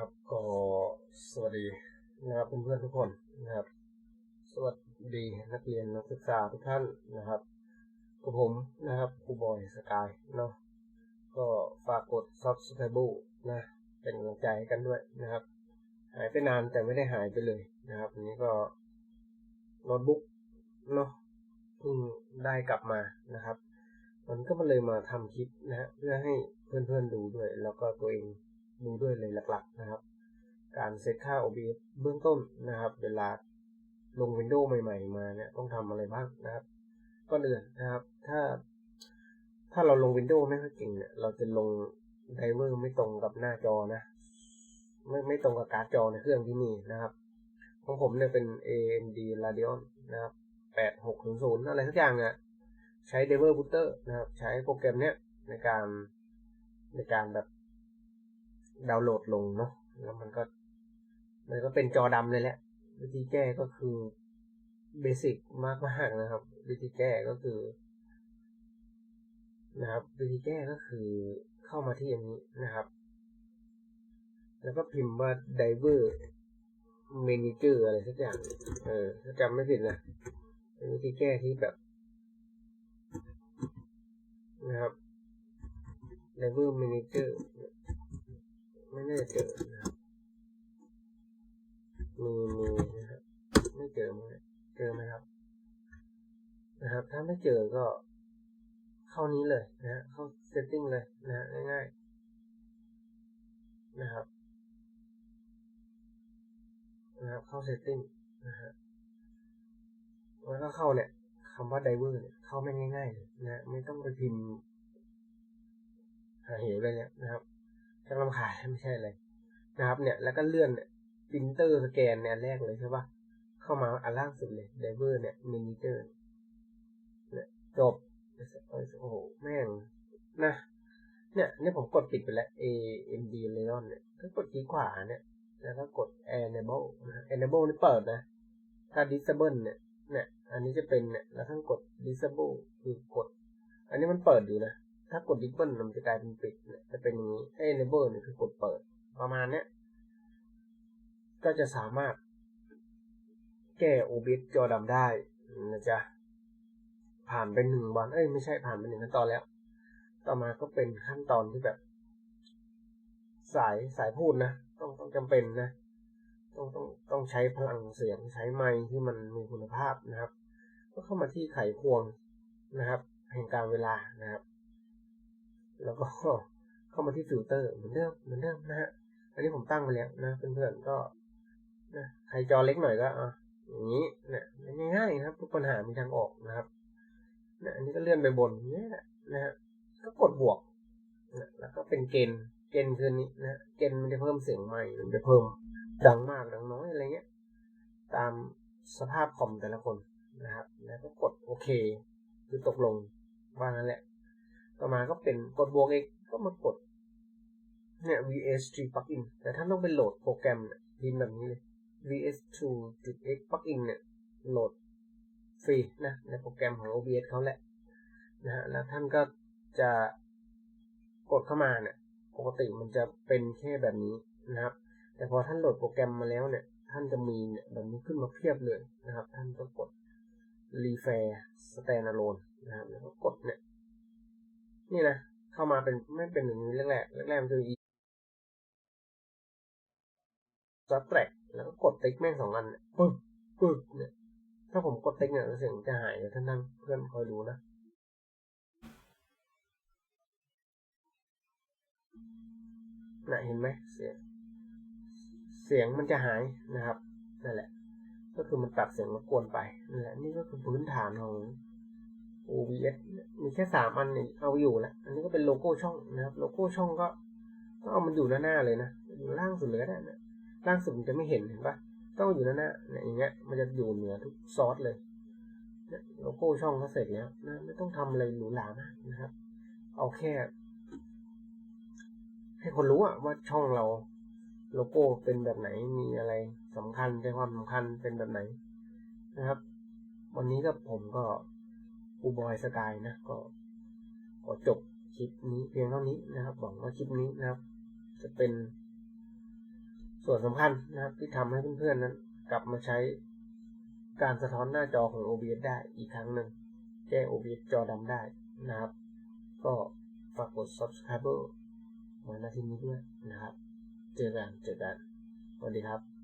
นะครับ ก็สวัสดีนะครับเพื่อนๆทุกคนนะครับ สวัสดีนักเรียนนักศึกษาทุกท่านนะครับกับผมนะครับครูบอยสกายเนาะก็ฝากกด subscribe นะเป็นกำลังใจให้กันด้วยนะครับ หายไปนานแต่ไม่ได้หายไปเลยนะครับนี้ก็โน้ตบุ๊กเนาะเพิ่งได้กลับมานะครับมันก็มาเลยมาทำคลิปนะฮะเพื่อให้เพื่อนๆดูด้วย แล้วก็ตัวเอง ดูด้วยเลยหลักๆนะครับ การเซตค่า OBS เบื้องต้นนะครับ เวลาลง Windows ใหม่ ๆ มาเนี่ยต้องทำอะไรบ้างนะครับก็เดือนนะครับ ถ้า ถ้าเราลง Windows ไม่ค่อยเก่งเนี่ยเราจะลงไดเวอร์ไม่ตรงกับหน้าจอนะไม่ไม่ตรงกับการ์ดจอในเครื่องที่มีนะครับ ของผมเนี่ยเป็น AMD Radeon นะครับ8600อะไรสักอย่างเนี่ยใช้ d e v e r Booter นะครับ ใช้โปรแกรมเนี้ยในการในการแบบ ดาวน์โหลดลงเนาะแล้วมันก็มันก็เป็นจอดำเลยแหละ วิธีแก้ก็คือเบสิกมากมากนะครับ วิธีแก้ก็คือ นะครับ วิธีแก้ก็คือเข้ามาที่อันนี้นะครับ แล้วก็พิมพ์ว่า diver manager อะไรสักอย่าง เออจำไม่ผิดนะเป็นวิธีแก้ที่แบบ นะครับ diver manager ไม่น่าจะเจอนะครับมีมีนะครับไม่เจอไหมเจอไหมครับ นะครับ ถ้าไม่เจอก็เข้านี้เลยนะเข้า setting เลยนะฮะง่ายๆนะครับนะครับเข้า setting นะฮะแล้วก็เข้าเนี่ยคำว่า diver เนี่ยเข้าไม่ง่ายๆเลยนะไม่ต้องไปพิมพ์หาเหวเลยเนี่ยนะครับ จะรำคาญไม่ใช่เลยนะครับ เนี่ย แล้วก็เลื่อนเนี่ยพิมพ์เตอร์สแกนเนี่ยแรกเลยใช่ปะเข้ามาอันล่างสุดเลย diver เนี่ย manager เนี่ยจบโอ้โหแม่งนะเนี่ยเนี่ยผมกดปิดไปแล้ว A M D Leon เนี่ยก็กดคลิกขวาเนี่ย แล้วก็กด Enable นะ Enable นี่เปิดนะ ถ้า Disable เนี่ยเนี่ย อันนี้จะเป็นเนี่ย แล้วถ้ากด Disable คือกด อันนี้มันเปิดอยู่นะ ถ้ากด Disable มันจะกลายเป็นปิดจะเป็นอย่างนี้ Enable เนี่ยคือกดเปิด ประมาณเนี้ย ก็จะสามารถแก้ OBS จอดำได้นะจ๊ะ ผ่านไปหนึ่งวัน เอ้ยไม่ใช่ผ่านไปหนึ่งขั้นตอนแล้ว ต่อมาก็เป็นขั้นตอนที่แบบ สายสายพูดนะ ต้องต้องจำเป็นนะ ต้องต้องต้องใช้พลังเสียงใช้ไมค์ที่มันมีคุณภาพนะครับ ก็เข้ามาที่ไขควงนะครับ แห่งการเวลานะครับ แล้วก็เข้ามาที่ฟิลเตอร์เหมือนเดิมเหมือนเดิมนะฮะ อันนี้ผมตั้งไปแล้วนะเพื่อนๆก็นะใครจอเล็กหน่อยก็อะอย่างนี้นี่ยง่ายๆนะครับ ทุกปัญหามีทางออกนะครับนะอันนี้ก็เลื่อนไปบนนี่แหละนะฮะก็กดบวกนะแล้วก็เป็นเกณฑ์เกณฑ์คือนี้นะเกณฑ์มันจะเพิ่มเสียงใหม่มันจะเพิ่มดังมากดังน้อยอะไรเงี้ย ตามสภาพคอมแต่ละคนนะครับ แล้วก็กดโอเค คือตกลงว่างั้นแหละ ต่อมาก็เป็นกดบวกเอกก็มากดเนี่ย VS3 plugin แต่ท่านต้องไปโหลดโปรแกรมเนี่ยพิมพ์แบบนี้เลย VS2.x plugin เนี่ยโหลดฟรีนะในโปรแกรมของ OBS เขาแหละนะฮะแล้วท่านก็จะกดเข้ามาเนี่ยปกติมันจะเป็นแค่แบบนี้นะครับ แต่พอท่านโหลดโปรแกรมมาแล้วเนี่ย ท่านจะมีเนี่ยแบบนี้ขึ้นมาเพียบเลยนะครับ ท่านก็กด Refair Standalone นะครับแล้วก็กดเนี่ย นี่นะ เข้ามาเป็นไม่เป็นอย่างนี้แรกๆแรกๆมันจะมีซับแตรกแล้วก็กดติ๊กแม่งสองอันเนี่ยปึ๊บปึ๊บเนี่ยถ้าผมกดติ๊กเนี่ยเสียงจะหายเดี๋ยวท่านนั่งเพื่อนคอยดูนะน่ะเห็นไหมเสียงเสียงมันจะหายนะครับนั่นแหละ ก็คือมันตัดเสียงรบกวนไปนั่นแหละนี่ก็คือพื้นฐานของ OBS มีแค่สามอันนี่เอาอยู่แล้ว อันนี้ก็เป็นโลโก้ช่องนะครับ โลโก้ช่องก็ต้องเอามันอยู่หน้าหน้าเลยนะอยู่ล่างสุดเลยก็ได้นะล่างสุดมันจะไม่เห็นเห็นปะต้องอยู่หน้าหน้าเนี่ยอย่างเงี้ย มันจะอยู่เหนือทุกซอสเลยเนี่ยโลโก้ช่องก็เสร็จแล้วนะไม่ต้องทำอะไรหรูหรามากนะครับ เอาแค่ ให้คนรู้อะว่าช่องเราโลโก้เป็นแบบไหนมีอะไรสำคัญใจความสำคัญเป็นแบบไหนนะครับ วันนี้ก็ผมก็ กูบอยสกายนะก็ขอจบคลิปนี้เพียงเท่านี้นะครับหวังว่าคลิปนี้นะครับ จะเป็นส่วนสำคัญนะครับ ที่ทำให้เพื่อนๆนั้น กลับมาใช้การสะท้อนหน้าจอของ OBS ได้อีกครั้งหนึ่งแก้ OBS จอดำได้นะครับ ก็ฝากกด subscribe มาหน้าที่นี้ด้วยนะครับ เจอกันเจอกันสวัสดีครับ